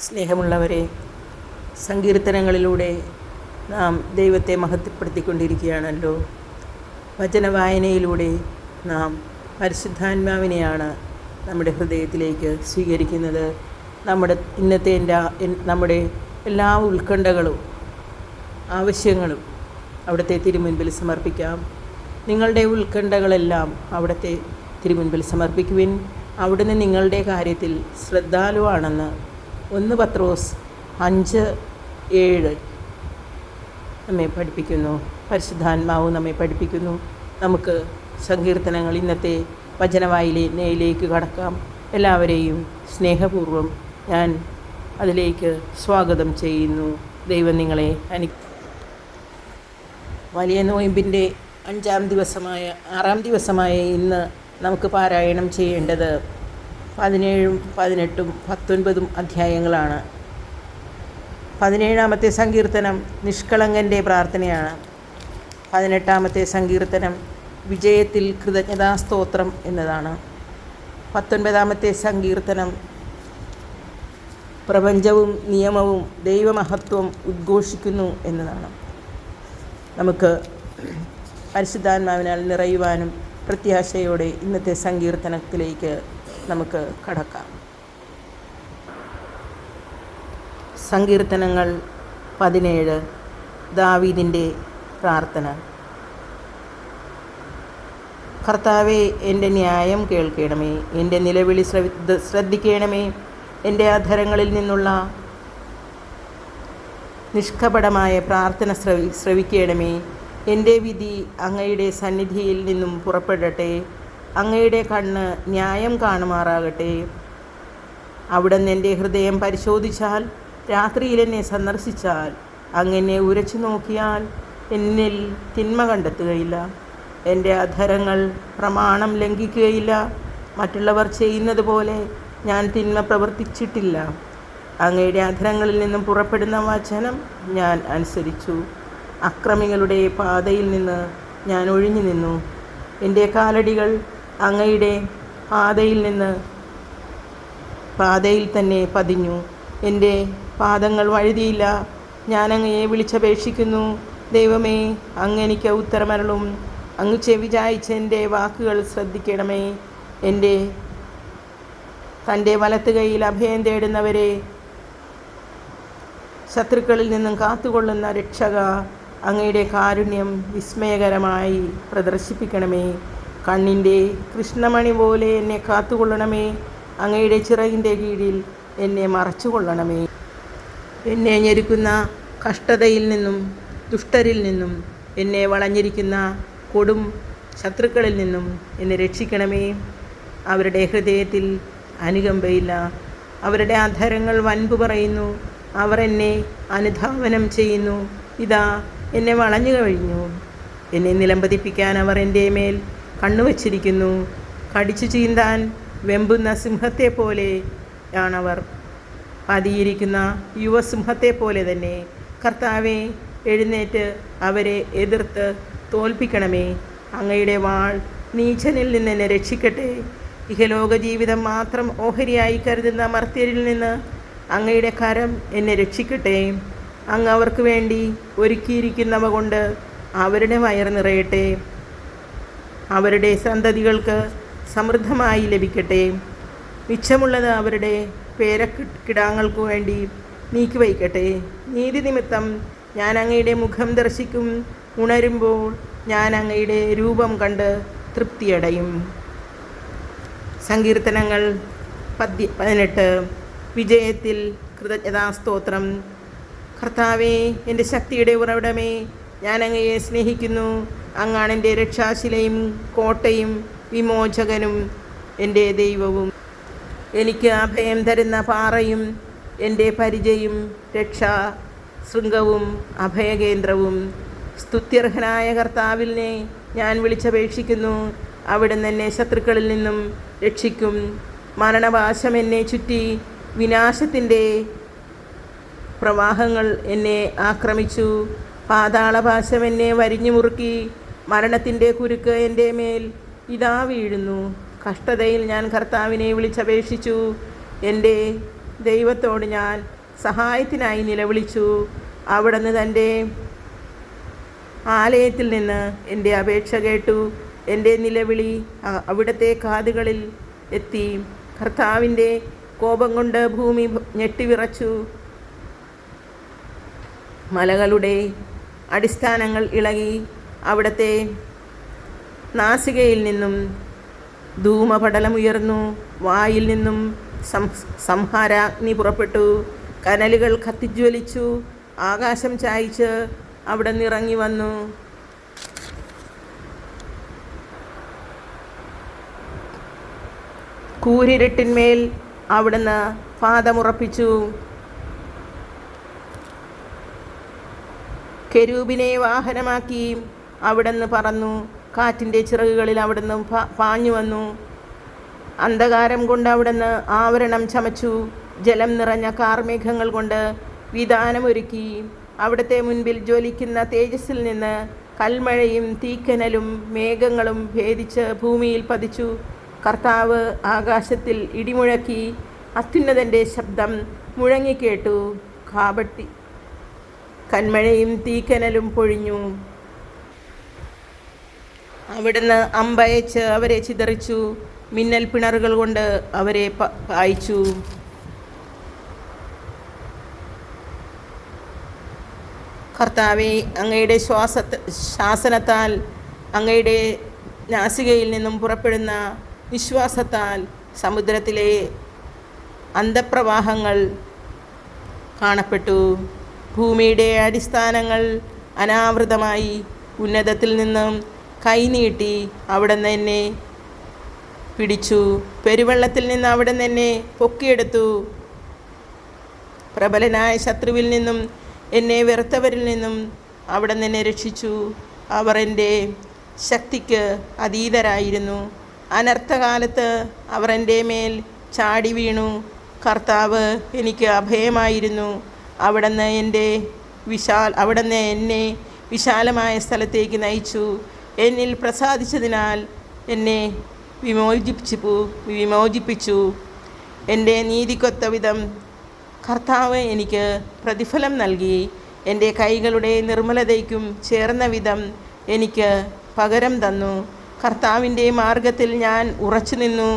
സ്നേഹമുള്ളവരെ സങ്കീർത്തനങ്ങളിലൂടെ നാം ദൈവത്തെ മഹത്വപ്പെടുത്തിക്കൊണ്ടിരിക്കുകയാണല്ലോ. വചനവായനയിലൂടെ നാം പരിശുദ്ധാത്മാവിനെയാണ് നമ്മുടെ ഹൃദയത്തിലേക്ക് സ്വീകരിക്കുന്നത്. നമ്മുടെ ഇന്നത്തെ എന്റെ നമ്മുടെ എല്ലാ ഉത്കണ്ഠകളും ആവശ്യങ്ങളും അവിടുത്തെ തിരുമുൻപിൽ സമർപ്പിക്കാം. നിങ്ങളുടെ ഉത്കണ്ഠകളെല്ലാം അവിടുത്തെ തിരുമുൻപിൽ സമർപ്പിക്കുവിൻ. അവിടുന്ന് നിങ്ങളുടെ കാര്യത്തിൽ ശ്രദ്ധാലുവാണെന്ന് ഒന്ന് പത്രോസ് അഞ്ച് ഏഴ് നമ്മെ പഠിപ്പിക്കുന്നു. പരിശുദ്ധാത്മാവ് നമ്മെ പഠിപ്പിക്കുന്നു. നമുക്ക് സങ്കീർത്തനങ്ങൾ ഇന്നത്തെ വചനവായിലേക്ക് കടക്കാം. എല്ലാവരെയും സ്നേഹപൂർവം ഞാൻ അതിലേക്ക് സ്വാഗതം ചെയ്യുന്നു. ദൈവം നിങ്ങളെ അനു വലിയ നോയമ്പിന്റെ അഞ്ചാം ദിവസമായ ആറാം ദിവസമായ ഇന്ന് നമുക്ക് പാരായണം ചെയ്യേണ്ടത് പതിനേഴും പതിനെട്ടും പത്തൊൻപതും അധ്യായങ്ങളാണ്. പതിനേഴാമത്തെ സങ്കീർത്തനം നിഷ്കളങ്കന്റെ പ്രാർത്ഥനയാണ്. പതിനെട്ടാമത്തെ സങ്കീർത്തനം വിജയത്തിൽ കൃതജ്ഞതാസ്തോത്രം എന്നതാണ്. പത്തൊൻപതാമത്തെ സങ്കീർത്തനം പ്രപഞ്ചവും നിയമവും ദൈവമഹത്വം ഉദ്ഘോഷിക്കുന്നു എന്നതാണ്. നമുക്ക് പരിശുദ്ധാത്മാവിനാൽ നിറയുവാനും പ്രത്യാശയോടെ ഇന്നത്തെ സങ്കീർത്തനത്തിലേക്ക് നമുക്ക് കടക്കാം. സങ്കീർത്തനങ്ങൾ പതിനേഴ് ദാവീദിന്റെ പ്രാർത്ഥന. കർത്താവെ എന്റെ ന്യായം കേൾക്കണമേ എന്റെ നിലവിളി ശ്രദ്ധ ശ്രദ്ധിക്കണമേ എന്റെ അധരങ്ങളിൽ നിന്നുള്ള നിഷ്കപടമായ പ്രാർത്ഥന ശ്രവി ശ്രവിക്കണമേ എന്റെ വിധി അങ്ങയുടെ സന്നിധിയിൽ നിന്നും പുറപ്പെടട്ടെ അങ്ങയുടെ കണ്ണ് ന്യായം കാണുമാറാകട്ടെ. അവിടെ എന്റെ ഹൃദയം പരിശോധിച്ചാൽ രാത്രിയിൽ എന്നെ സന്ദർശിച്ചാൽ അങ്ങനെ ഉരച്ചു നോക്കിയാൽ എന്നിൽ തിന്മ കണ്ടെത്തുകയില്ല. എന്റെ അധരങ്ങൾ പ്രമാണം ലംഘിക്കുകയില്ല. മറ്റുള്ളവർ ചെയ്യുന്നത് പോലെ ഞാൻ തിന്മ പ്രവർത്തിച്ചിട്ടില്ല. അങ്ങയുടെ അധരങ്ങളിൽ നിന്നും പുറപ്പെടുന്ന വചനം ഞാൻ അനുസരിച്ചു. അക്രമികളുടെ പാതയിൽ നിന്ന് ഞാൻ ഒഴിഞ്ഞു നിന്നു. എന്റെ കാലടികൾ അങ്ങയുടെ പാതയിൽ നിന്ന് പാതയിൽ തന്നെ പതിഞ്ഞു. എന്റെ പാദങ്ങൾ വഴുതിയില്ല. ഞാൻ അങ്ങയെ വിളിച്ചപേക്ഷിക്കുന്നു. ദൈവമേ അങ്ങ് എനിക്ക് ഉത്തരമരളും. അങ്ങ് ചെവിചായിച്ച് എന്റെ വാക്കുകൾ ശ്രദ്ധിക്കണമേ. എന്റെ തന്റെ വലത്ത് കൈയിൽ അഭയം തേടുന്നവരെ ശത്രുക്കളിൽ നിന്നും കാത്തുകൊള്ളുന്ന രക്ഷക അങ്ങയുടെ കാരുണ്യം വിസ്മയകരമായി പ്രദർശിപ്പിക്കണമേ. കണ്ണിന്റെ കൃഷ്ണമണി പോലെ എന്നെ കാത്തുകൊള്ളണമേ. അങ്ങയുടെ ചിറകിന്റെ കീഴിൽ എന്നെ മറച്ചുകൊള്ളണമേ. എന്നെ ഞെരുക്കുന്ന കഷ്ടതയിൽ നിന്നും ദുഷ്ടരിൽ നിന്നും എന്നെ വളഞ്ഞിരിക്കുന്ന കൊടും ശത്രുക്കളിൽ നിന്നും എന്നെ രക്ഷിക്കണമേ. അവരുടെ ഹൃദയത്തിൽ അനുകമ്പയില്ല. അവരുടെ അധരങ്ങൾ വൻപു പറയുന്നു. അവർ എന്നെ അനുധാവനം ചെയ്യുന്നു. ഇതാ എന്നെ വളഞ്ഞു കഴിഞ്ഞു. എന്നെ നിലംപതിപ്പിക്കാൻ അവർ എന്റെ മേൽ കണ്ണുവച്ചിരിക്കുന്നു കടിച്ചു ചീന്താൻ വെമ്പുന്ന സിംഹത്തെ പോലെ ആണവർ. പതിയിരിക്കുന്ന യുവസിംഹത്തെ പോലെ തന്നെ കർത്താവെ എഴുന്നേറ്റ് അവരെ എതിർത്ത് തോൽപ്പിക്കണമേ. അങ്ങയുടെ വാൾ നീച്ചനിൽ നിന്ന് എന്നെ രക്ഷിക്കട്ടെ. ഇഹലോക ജീവിതം മാത്രം ഓഹരിയായി കരുതുന്ന മർത്യരിൽ നിന്ന് അങ്ങയുടെ കരം എന്നെ രക്ഷിക്കട്ടെ. അങ്ങ് അവർക്ക് വേണ്ടി ഒരുക്കിയിരിക്കുന്നവ കൊണ്ട് അവരുടെ വയർ നിറയട്ടെ. അവരുടെ സന്തതികൾക്ക് സമൃദ്ധമായി ലഭിക്കട്ടെ. മിച്ചമുള്ളത് അവരുടെ പേരക്കിടാങ്ങൾക്കു വേണ്ടി നീക്കി വയ്ക്കട്ടെ. നീതി നിമിത്തം ഞാൻ അങ്ങയുടെ മുഖം ദർശിക്കും. ഉണരുമ്പോൾ ഞാൻ അങ്ങയുടെ രൂപം കണ്ട് തൃപ്തിയടയും. സങ്കീർത്തനങ്ങൾ പതി പതിനെട്ട്. വിജയത്തിൽ കൃതജ്ഞതാസ്തോത്രം കർത്താവേ എന്റെ ശക്തിയുടെ ഉറവിടമേ ഞാൻ അങ്ങയെ സ്നേഹിക്കുന്നു. അങ്ങാണ് എന്റെ രക്ഷാശിലയും കോട്ടയും വിമോചകനും എന്റെ ദൈവവും. എനിക്ക് അഭയം തരുന്ന പാറയും എന്റെ പരിചയും രക്ഷാ ശൃംഗവും അഭയകേന്ദ്രവും. സ്തുത്യർഹനായ കർത്താവിനെ ഞാൻ വിളിച്ചപേക്ഷിക്കുന്നു. അവിടുന്ന് എന്നെ ശത്രുക്കളിൽ നിന്നും രക്ഷിക്കും. മരണവാശം എന്നെ ചുറ്റി വിനാശത്തിന്റെ പ്രവാഹങ്ങൾ എന്നെ ആക്രമിച്ചു. പാതാളപാശം എന്നെ വരിഞ്ഞു മുറുക്കി മരണത്തിന്റെ കുരുക്ക് എന്റെ മേൽ ഇതാ വീഴുന്നു. കഷ്ടതയിൽ ഞാൻ കർത്താവിനെ വിളിച്ചപേക്ഷിച്ചു. എന്റെ ദൈവത്തോട് ഞാൻ സഹായത്തിനായി നിലവിളിച്ചു. അവിടുന്ന് തന്റെ ആലയത്തിൽ നിന്ന് എന്റെ അപേക്ഷ കേട്ടു. എന്റെ നിലവിളി അവിടുത്തെ കാതുകളിൽ എത്തി. കർത്താവിന്റെ കോപം കൊണ്ട് ഭൂമി ഞെട്ടിവിറച്ചു. മലകളുടെ അടിസ്ഥാനങ്ങൾ ഇളകി. അവിടുത്തെ നാസികയിൽ നിന്നും ധൂമപടലമുയർന്നു വായിൽ നിന്നും സംഹാരാഗ്നി പുറപ്പെട്ടു കനലുകൾ കത്തിജ്വലിച്ചു ആകാശം ചായിച്ച് അവിടെ നിറങ്ങി വന്നു. കൂരിരുട്ടിന്മേൽ അവിടുന്ന് പാദമുറപ്പിച്ചു. കെരൂപിനെ വാഹനമാക്കി അവിടുന്ന് പറന്നു. കാറ്റിന്റെ ചിറകുകളിൽ അവിടുന്ന് പാഞ്ഞു വന്നു. അന്ധകാരം കൊണ്ട് അവിടുന്ന് ആവരണം ചമച്ചു. ജലം നിറഞ്ഞ കാർമേഘങ്ങൾ കൊണ്ട് വിധാനമൊരുക്കി. അവിടുത്തെ മുൻപിൽ ജ്വലിക്കുന്ന തേജസ്സിൽ നിന്ന് കൽമഴയും തീക്കനലും മേഘങ്ങളും ഭേദിച്ച് ഭൂമിയിൽ പതിച്ചു. കർത്താവ് ആകാശത്തിൽ ഇടിമുഴക്കി അത്യുന്നതന്റെ ശബ്ദം മുഴങ്ങിക്കേട്ടു. കാപട്ടി കന്മഴയും തീക്കനലും പൊഴിഞ്ഞു. അവിടുന്ന് അമ്പയച്ച് അവരെ ചിതറിച്ചു മിന്നൽ പിണറുകൾ കൊണ്ട് അവരെ പായിച്ചു കർത്താവെ അങ്ങയുടെ ശ്വാസ ശാസനത്താൽ അങ്ങയുടെ നാസികയിൽ നിന്നും പുറപ്പെടുന്ന വിശ്വാസത്താൽ സമുദ്രത്തിലെ അന്തപ്രവാഹങ്ങൾ കാണപ്പെട്ടു. ഭൂമിയുടെ അടിസ്ഥാനങ്ങൾ അനാവൃതമായി ഉന്നതത്തിൽ നിന്നും കൈനീട്ടി അവിടുന്ന് എന്നെ പിടിച്ചു. പെരുവെള്ളത്തിൽ നിന്ന് അവിടുന്ന് എന്നെ പൊക്കിയെടുത്തു. പ്രബലനായ ശത്രുവിൽ നിന്നും എന്നെ വെറുത്തവരിൽ നിന്നും അവിടെ എന്നെ രക്ഷിച്ചു. അവർ എന്റെ ശക്തിക്ക് അതീതരായിരുന്നു. അനർത്ഥകാലത്ത് അവർ എന്റെ മേൽ ചാടി വീണു. കർത്താവ് എനിക്ക് അഭയമായിരുന്നു. അവിടുന്ന് എന്റെ വിശാൽ അവിടുന്ന് എന്നെ വിശാലമായ സ്ഥലത്തേക്ക് നയിച്ചു. എന്നിൽ പ്രസാദിച്ചതിനാൽ എന്നെ വിമോചിപ്പിച്ചു വിമോചിപ്പിച്ചു. എന്റെ നീതിക്കൊത്ത വിധം കർത്താവ് എനിക്ക് പ്രതിഫലം നൽകി. എന്റെ കൈകളുടെ നിർമ്മലതയ്ക്കും ചേർന്ന വിധം എനിക്ക് പകരം തന്നു. കർത്താവിന്റെ മാർഗത്തിൽ ഞാൻ ഉറച്ചു നിന്നു.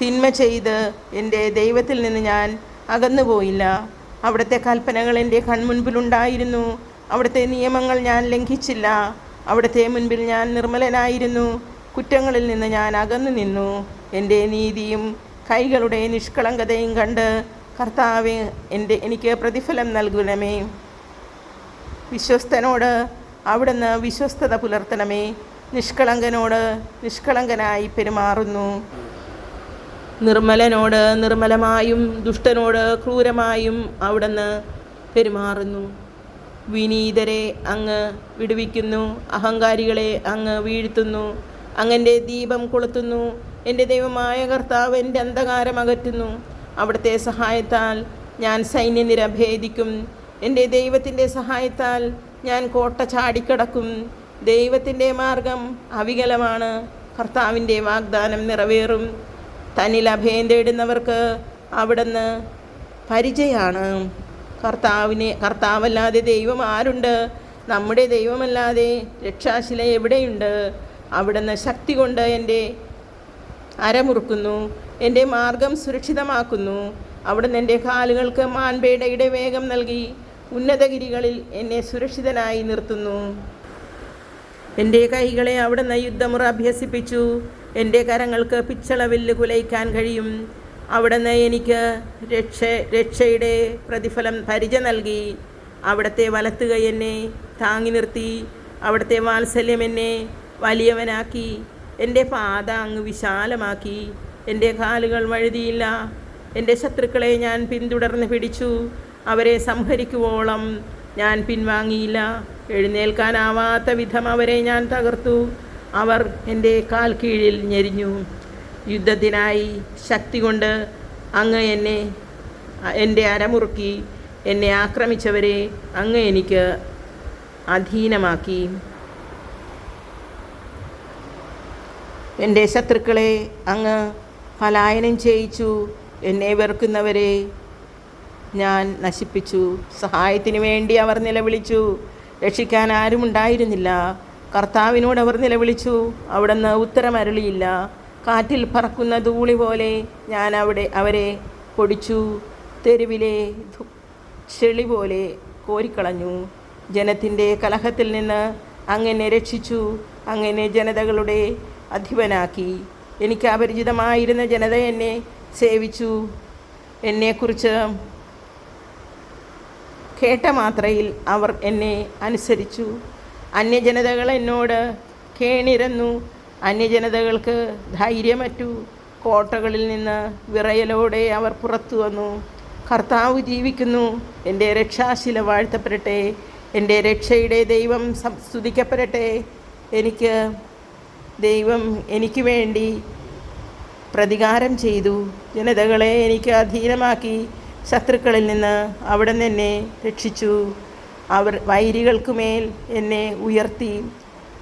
തിന്മ ചെയ്ത് എന്റെ ദൈവത്തിൽ നിന്ന് ഞാൻ അകന്നുപോയില്ല. അവിടുത്തെ കൽപ്പനകൾ എന്റെ കൺമുൻപിലുണ്ടായിരുന്നു. അവിടുത്തെ നിയമങ്ങൾ ഞാൻ ലംഘിച്ചില്ല. അവിടുത്തെ മുൻപിൽ ഞാൻ നിർമ്മലനായിരുന്നു. കുറ്റങ്ങളിൽ നിന്ന് ഞാൻ അകന്നു നിന്നു. എന്റെ നീതിയും കൈകളുടെ നിഷ്കളങ്കതയും കണ്ട് കർത്താവ് എന്റെ എനിക്ക് പ്രതിഫലം നൽകണമേ. വിശ്വസ്തനോട് അവിടുന്ന് വിശ്വസ്തത പുലർത്തണമേ. നിഷ്കളങ്കനോട് നിഷ്കളങ്കനായി പെരുമാറുന്നു. നിർമ്മലനോട് നിർമ്മലമായും ദുഷ്ടനോട് ക്രൂരമായും അവിടുന്ന് പെരുമാറുന്നു. വിനീതരെ അങ്ങ് വിടുവിക്കുന്നു അഹങ്കാരികളെ അങ്ങ് വീഴ്ത്തുന്നു അങ്ങന്റെ ദീപം കൊളുത്തുന്നു എന്റെ ദൈവമായ കർത്താവ് എന്റെ അന്ധകാരം അകറ്റുന്നു. അവിടുത്തെ സഹായത്താൽ ഞാൻ സൈന്യനിര ഭേദിക്കും. എന്റെ ദൈവത്തിന്റെ സഹായത്താൽ ഞാൻ കോട്ട ചാടിക്കടക്കും. ദൈവത്തിന്റെ മാർഗം അവികലമാണ്. കർത്താവിന്റെ വാഗ്ദാനം നിറവേറും. തന്നിൽ അഭയം തേടുന്നവർക്ക് അവിടുന്ന് പരിചയമാണ് കർത്താവിനെ കർത്താവല്ലാതെ ദൈവം ആരുണ്ട്? നമ്മുടെ ദൈവമല്ലാതെ രക്ഷാശില എവിടെയുണ്ട്? അവിടുന്ന് ശക്തി കൊണ്ട് എന്റെ അരമുറുക്കുന്നു എന്റെ മാർഗം സുരക്ഷിതമാക്കുന്നു. അവിടുന്ന് എന്റെ കാലുകൾക്ക് മാൻപേടയുടെ വേഗം നൽകി ഉന്നതഗിരികളിൽ എന്നെ സുരക്ഷിതനായി നിർത്തുന്നു. എന്റെ കൈകളെ അവിടുന്ന് യുദ്ധമുറ അഭ്യസിപ്പിച്ചു. എന്റെ കരങ്ങൾക്ക് പിച്ചളവില്ല് കുലയ്ക്കാൻ കഴിയും. അവിടുന്ന് എനിക്ക് രക്ഷ രക്ഷയുടെ പ്രതിഫലം പരിച നൽകി. അവിടുത്തെ വലത്തുകൈ എന്നെ താങ്ങി നിർത്തി. അവിടുത്തെ വാത്സല്യം എന്നെ വലിയവനാക്കി. എന്റെ പാത അങ്ങ് വിശാലമാക്കി. എന്റെ കാലുകൾ വഴുതിയില്ല. എന്റെ ശത്രുക്കളെ ഞാൻ പിന്തുടർന്ന് പിടിച്ചു. അവരെ സംഹരിക്കുവോളം ഞാൻ പിൻവാങ്ങിയില്ല. എഴുന്നേൽക്കാനാവാത്ത വിധം അവരെ ഞാൻ തകർത്തു. അവർ എന്റെ കാൽ കീഴിൽ ഞെരിഞ്ഞു. യുദ്ധത്തിനായി ശക്തി കൊണ്ട് അങ്ങ് എന്നെ എന്റെ അരമുറുക്കി എന്നെ ആക്രമിച്ചവരെ അങ്ങ് എനിക്ക് അധീനമാക്കി. എന്റെ ശത്രുക്കളെ അങ്ങ് പലായനം ചെയ്യിച്ചു. എന്നെ വെറുക്കുന്നവരെ ഞാൻ നശിപ്പിച്ചു. സഹായത്തിന് വേണ്ടി അവർ നിലവിളിച്ചു. രക്ഷിക്കാൻ ആരുമുണ്ടായിരുന്നില്ല. കർത്താവിനോട് അവർ നിലവിളിച്ചു. അവിടുന്ന് ഉത്തരമരളിയില്ല. കാറ്റിൽ പറക്കുന്ന ധൂളി പോലെ ഞാൻ അവിടെ അവരെ പൊടിച്ചു. തെരുവിലെ ചെളി പോലെ കോരിക്കളഞ്ഞു. ജനത്തിന്റെ കലഹത്തിൽ നിന്ന് അങ്ങനെ രക്ഷിച്ചു. അങ്ങനെ ജനതകളുടെ അധിപനാക്കി. എനിക്ക് അപരിചിതമായിരുന്ന ജനത എന്നെ സേവിച്ചു. എന്നെക്കുറിച്ച് കേട്ട മാത്രയിൽ അവർ എന്നെ അനുസരിച്ചു. അന്യജനതകൾ എന്നോട് കേണിരന്നു. അന്യജനതകൾക്ക് ധൈര്യമറ്റു. കോട്ടകളിൽ നിന്ന് വിറയലോടെ അവർ പുറത്തു വന്നു. കർത്താവ് ജീവിക്കുന്നു. എന്റെ രക്ഷാശില വാഴ്ത്തപ്പെടട്ടെ. എന്റെ രക്ഷയുടെ ദൈവം സ്തുതിക്കപ്പെടട്ടെ. എനിക്ക് ദൈവം എനിക്ക് വേണ്ടി പ്രതികാരം ചെയ്തു. ജനതകളെ എനിക്ക് അധീനമാക്കി. ശത്രുക്കളിൽ നിന്ന് അവിടെ നിന്ന് രക്ഷിച്ചു. അവർ വൈരികൾക്കുമേൽ എന്നെ ഉയർത്തി.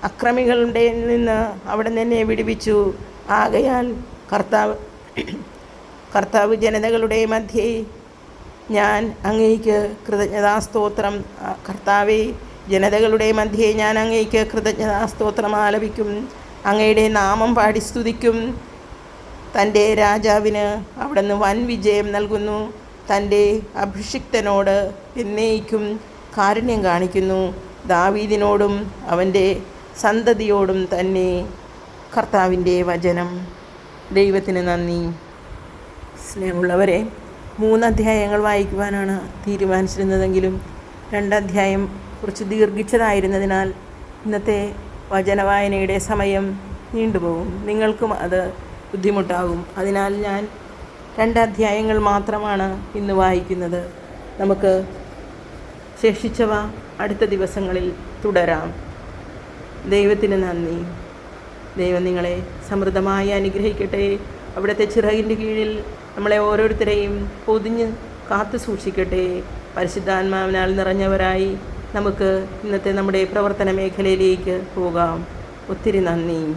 അക്രമികളുടെ നിന്ന് അവിടെ നിന്നെ വിടുവിച്ചു. ആകയാൽ കർത്താവ് കർത്താവ് ജനതകളുടെ മധ്യേ ഞാൻ അങ്ങേക്ക് കൃതജ്ഞതാസ്തോത്രം കർത്താവെ ജനതകളുടെ മധ്യേ ഞാൻ അങ്ങേക്ക് കൃതജ്ഞതാസ്തോത്രം ആലപിക്കും. അങ്ങയുടെ നാമം പാടി സ്തുതിക്കും. തന്റെ രാജാവിന് അവിടുന്ന് വൻ വിജയം നൽകുന്നു. തന്റെ അഭിഷിക്തനോട് എന്നേക്കും കാരുണ്യം കാണിക്കുന്നു. ദാവീദിനോടും അവന്റെ സന്തതിയോടും തന്നെ കർത്താവിന്റെ വചനം. ദൈവത്തിന് നന്ദി. സ്നേഹമുള്ളവരെ മൂന്ന് അധ്യായങ്ങൾ വായിക്കുവാനാണ് തീരുമാനിച്ചിരുന്നതെങ്കിലും രണ്ടധ്യായം കുറച്ച് ദീർഘിച്ചതായിരുന്നതിനാൽ ഇന്നത്തെ വചനവായനയുടെ സമയം നീണ്ടുപോകും. നിങ്ങൾക്കും അത് ബുദ്ധിമുട്ടാകും. അതിനാൽ ഞാൻ രണ്ടധ്യായങ്ങൾ മാത്രമാണ് ഇന്ന് വായിക്കുന്നത്. നമുക്ക് ശേഷിച്ചവ അടുത്ത ദിവസങ്ങളിൽ തുടരാം. ദൈവത്തിന് നന്ദി. ദൈവം നിങ്ങളെ സമൃദ്ധമായി അനുഗ്രഹിക്കട്ടെ. അവിടുത്തെ ചിറകിന്റെ കീഴിൽ നമ്മളെ ഓരോരുത്തരെയും പൊതിഞ്ഞ് കാത്തു സൂക്ഷിക്കട്ടെ. പരിശുദ്ധാത്മാവിനാൽ നിറഞ്ഞവരായി നമുക്ക് ഇന്നത്തെ നമ്മുടെ പ്രവർത്തന മേഖലയിലേക്ക് പോകാം. ഒത്തിരി നന്ദി.